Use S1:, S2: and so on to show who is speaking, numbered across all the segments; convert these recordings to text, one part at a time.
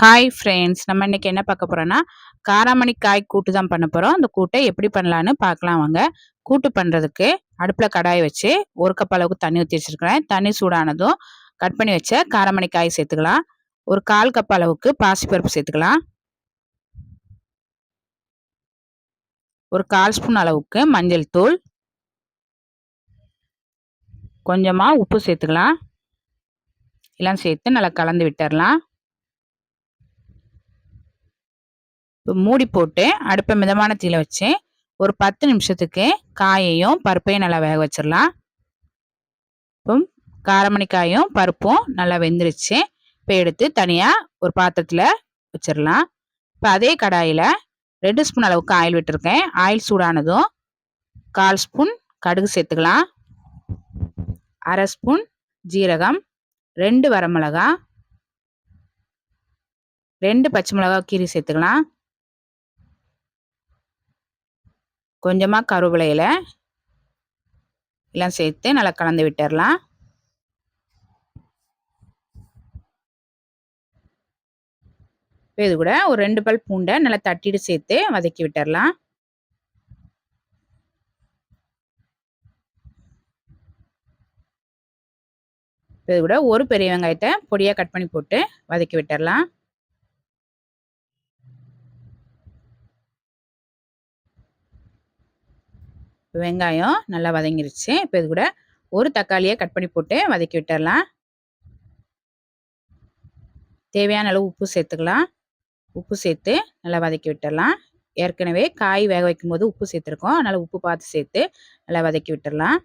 S1: Hi friends நம்ம இன்றைக்கி என்ன பார்க்க போகிறோன்னா காராமணி காய் கூட்டு தான் பண்ண போகிறோம் அந்த கூட்டை எப்படி பண்ணலான்னு பார்க்கலாம் வாங்க. கூட்டு பண்ணுறதுக்கு அடுப்பில் கடாயை வச்சு ஒரு கப் அளவுக்கு தண்ணி ஊற்றி வச்சுருக்கிறேன். தண்ணி சூடானதும் கட் பண்ணி வச்ச காராமணி காய் சேர்த்துக்கலாம். ஒரு கால் கப் அளவுக்கு பாசிப்பருப்பு சேர்த்துக்கலாம். ஒரு கால் ஸ்பூன் அளவுக்கு மஞ்சள் தூள். கொஞ்சமாக உப்பு சேர்த்துக்கலாம். எல்லாம் சேர்த்து நல்லா கலந்து விட்டுடலாம் மூடி போட்டு அடுப்பை மிதமான தீயில வச்சு ஒரு பத்து நிமிஷத்துக்கு காயையும் பருப்பையும் நல்லா வேக வச்சிடலாம் இப்போ காரமணிக்காயும் பருப்பும் நல்லா வெந்துருச்சு. இப்போ எடுத்து தனியாக ஒரு பாத்திரத்தில் வச்சிடலாம் இப்போ அதே கடாயில் ரெண்டு ஸ்பூன் அளவுக்கு ஆயில் விட்டுருக்கேன். ஆயில் சூடானதும் கால் ஸ்பூன் கடுகு சேர்த்துக்கலாம். அரை ஸ்பூன் ஜீரகம் ரெண்டு வரமிளகா ரெண்டு பச்சை மிளகா கீரி சேர்த்துக்கலாம். கொஞ்சமாக கருவிலையில் எல்லாம் சேர்த்து நல்லா கலந்து விட்டுடலாம் இது கூட ஒரு ரெண்டு பல் பூண்டை நல்லா தட்டிட்டு சேர்த்து வதக்கி விட்டுடலாம் இது கூட ஒரு பெரிய வெங்காயத்தை பொடியாக கட் பண்ணி போட்டு வதக்கி விட்டுடலாம் வெங்காயம் நல்லா வதங்கிருச்சு. இப்போ இது கூட ஒரு தக்காளியை கட் பண்ணி போட்டு வதக்கி விட்டுடலாம் தேவையான அளவு உப்பு சேர்த்துக்கலாம். உப்பு சேர்த்து நல்லா வதக்கி விட்டுடலாம் ஏற்கனவே காய் வேக வைக்கும் போது உப்பு சேர்த்துருக்கோம். அதனால் உப்பு பார்த்து சேர்த்து நல்லா வதக்கி விட்டுடலாம்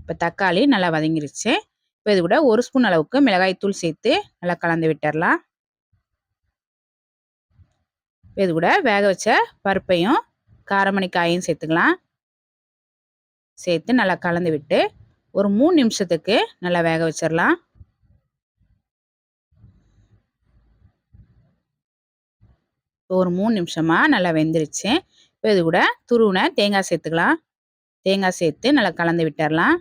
S1: இப்போ தக்காளி நல்லா வதங்கிருச்சு. இப்போ இது கூட ஒரு ஸ்பூன் அளவுக்கு மிளகாய் தூள் சேர்த்து நல்லா கலந்து விட்டுடலாம் இது கூட வேக வச்ச பருப்பையும் காரமணி காயும் சேர்த்துக்கலாம். சேர்த்து நல்லா கலந்து விட்டு ஒரு மூணு நிமிஷத்துக்கு நல்லா வேக வச்சிடலாம் ஒரு மூணு நிமிஷமாக நல்லா வெந்துருச்சு. இப்போ இது கூட துருவின தேங்காய் சேர்த்துக்கலாம். தேங்காய் சேர்த்து நல்லா கலந்து விட்டுறலாம்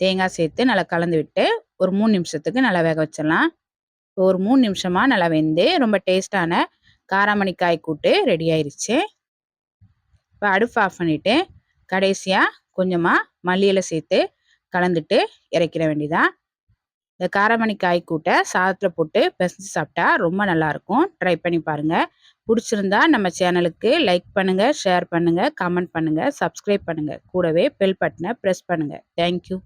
S1: தேங்காய் சேர்த்து நல்லா கலந்து விட்டு ஒரு மூணு நிமிஷத்துக்கு நல்லா வேக வச்சிடலாம் ஒரு மூணு நிமிஷமாக நல்லா வெந்து ரொம்ப டேஸ்டான காராமணிக்காய் கூட்டு ரெடி ஆயிடுச்சு இப்போ அடுப்பு ஆஃப் பண்ணிவிட்டு கடைசியாக கொஞ்சமாக மல்லியில் சேர்த்து கலந்துட்டு இறக்கிற வேண்டியதான் இந்த காராமணிக்காய் கூட்டை சாதத்தில் போட்டு பிசைஞ்சு சாப்பிட்டா ரொம்ப நல்லாயிருக்கும் ட்ரை பண்ணி பாருங்கள் பிடிச்சிருந்தா நம்ம சேனலுக்கு லைக் பண்ணுங்கள் ஷேர் பண்ணுங்கள் கமெண்ட் பண்ணுங்கள் சப்ஸ்கிரைப் பண்ணுங்கள் கூடவே பெல் பட்டனை ப்ரெஸ் பண்ணுங்கள் தேங்க்யூ